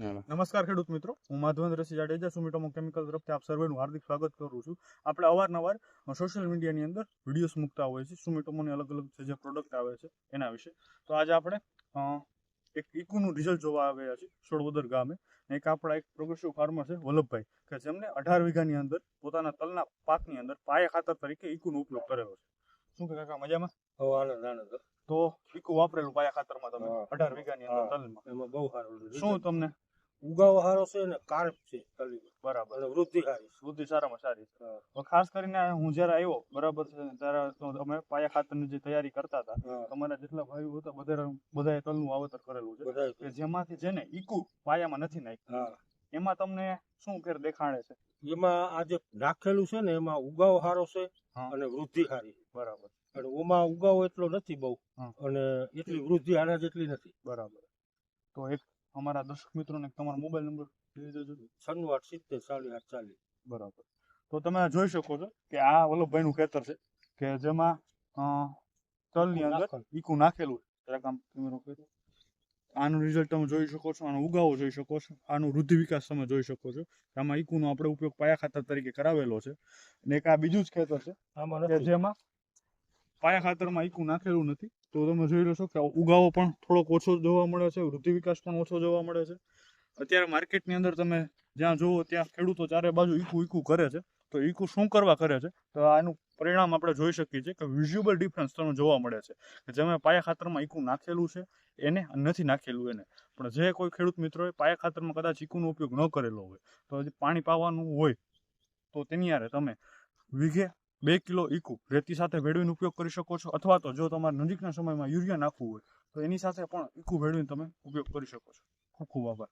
નમસ્કાર. ખેડૂત મિત્રો. હું માધવેન્દ્રસિંહ જાડેજા સુમિટોમો કેમિકલ તરફથી આપ સર્વેનું હાર્દિક સ્વાગત કરું છું. આપણે અવારનવાર સોશિયલ મીડિયાની અંદર વિડીયોઝ મૂકતા હોઈએ છીએ. સુમિટોમોની અલગ અલગ જે પ્રોડક્ટ આવે છે એના વિશે. તો આજે આપણે એક ઈકુનું રિઝલ્ટ જોવા આવ્યા છે સોળવદર ગામે. એક આપણા એક પ્રોગ્રેસિવ ફાર્મર છે વલ્લભભાઈ કે જેમને અઢાર વીઘાની અંદર પોતાના તલના પાકની અંદર પાયા ખાતર તરીકે ઈકુનો ઉપયોગ કરેલો છે. શું કે કાકા મજામાં? હો આનંદ આનંદ તો. ઇકુ વાપરેલું પાયા ખાતરમાં તમે અઢાર વીઘાની અંદર. તલમાં. એમાં બહુ સારું શું તમને ઉગાવ સારો છે ને કાર્પ છે બરાબર અને વૃદ્ધિ સારી વૃદ્ધિ સારામાં સારી છે. ખાસ કરીને હું જ્યારે આવ્યો બરાબર છે ત્યારે અમે પાયા ખાતરની જે તૈયારી કરતા હતા અમારા જેટલા ભાઈઓ હતા બધા બધાએ તલનું વાવેતર કરેલું છે. કે જેમાંથી જેને ઈકુ પાયામાં નથી નાખ્યું. એમાં તમને શું ફેર દેખાડે છે? એમાં આ જે નાખેલું છે ને એમાં ઉગાવ સારો છે અને વૃદ્ધિ સારી બરાબર. અને ઓમાં ઉગાવ એટલો નથી બહુ અને એટલી વૃદ્ધિ આના જેટલી નથી. બરાબર. તો એક અમારા દર્શક મિત્રોને તમારો મોબાઈલ નંબર દઈ દેજો. છન્નું આઠ સિત્તેર ચાલી આઠ ચાલીસ. બરાબર. તો તમે જોઈ શકો છો કે આ વલ્લભભાઈનું ખેતર છે કે જેમાં તલની અંદર. ઈકુ નાખેલું છે જરાક આમ કેમેરો કર્યો. આનું રિઝલ્ટ તમે જોઈ શકો છો આનો ઉગાવો જોઈ શકો છો આનો વૃદ્ધિ વિકાસ તમે જોઈ શકો છો. આમાં ઈકુનો આપણે ઉપયોગ પાયા ખાતર તરીકે કરાવેલો છે. અને એક આ બીજું જ ખેતર છે જેમાં પાયા ખાતરમાં ઈકુ નાખેલું નથી. તો તમે જોઈ લો છો કે ઉગાવો પણ થોડોક ઓછો જોવા મળે છે, વૃદ્ધિ વિકાસ પણ ઓછો જોવા મળે છે. અત્યારે માર્કેટની અંદર તમે જ્યાં જુઓ ત્યાં ખેડૂતો ચારે બાજુ ઈકુ ઈકુ કરે છે. તો ઈકુ શું કરવા કરે છે? તો આનું પરિણામ આપણે જોઈ શકીએ છીએ કે વિઝ્યુઅલ ડિફરન્સ તમને જોવા મળે છે. કે જેમાં પાયા ખાતરમાં ઈકુ નાખેલું છે, એને નથી નાખેલું એને. પણ જે કોઈ ખેડૂત મિત્રોએ પાયા ખાતરમાં કદાચ ઈકુનો ઉપયોગ ન કરેલો હોય, તો પાણી પાવાનું હોય, તો તેની યારે તમે વીઘે બે કિલો ઈકુ રેતી સાથે ભેળવીને ઉપયોગ કરી શકો છો. અથવા તો જો તમારે નજીકના સમયમાં યુરિયા નાખવું હોય, તો એની સાથે પણ ઈકુ ભેળવીને તમે ઉપયોગ કરી શકો છો. ખૂબ ખૂબ આભાર.